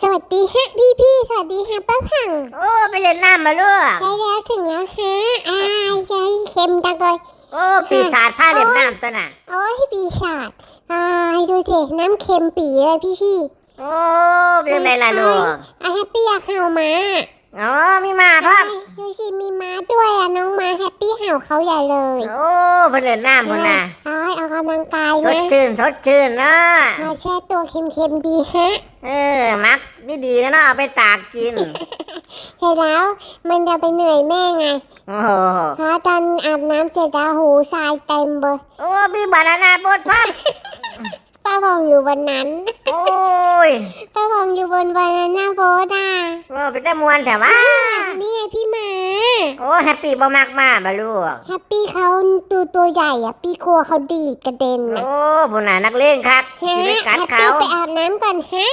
สวัสดีฮะพี่พี่ๆสวัสดีฮะป้าผังโอ้ไปเล่นน้ำมาลูกใช่แล้วถึงแล้วฮะอายใช่เค็มจังเลยโอ้ปีศาจผ้าเล่นน้ำตัวน่ะโอ้ยปีศาจอายดูสิน้ำเค็มปีเลยพี่พี่โอ้เป็นไงล่ะลูกอายแฮปปี้อยากเห่ามาอ๋อมีมาพ่อ แฮปปี้เห่าเขาใหญ่เลยโอ้ไปเล่นน้ำคนน่ะอายเอากำลังกายสดนะชื่นสดชื่นเนาะมาแช่ตัวเค็มๆดีฮะเออมักดีๆนะเนาะเอาไปตากกินเสร็จแล้วมันจะไปเหนื่อยแม่ไงโอ้โหเพราะตอนอาบน้ำเสร็จแล้วหูทรายเต็มเลยโอ้มีบานานาบดพับป้าบองอยู่วันนั้นโอ้ยป้าบองอยู่บนบานาน่าโบ๊ทอะโอ้เป็นแต่มวนแต่ว่านี่ไงพี่หมา โอ้แฮปปี้บ่มากมาบ่ลูก แฮปปี้เขาดูตัวใหญ่อะพี่กลัวเขาดีดกระเด็นโอ้อะผู้น่ะนักเล่นครับฮะชีวิตกัดแฮปเขา ปี้ไปอาบน้ำก่อนฮะ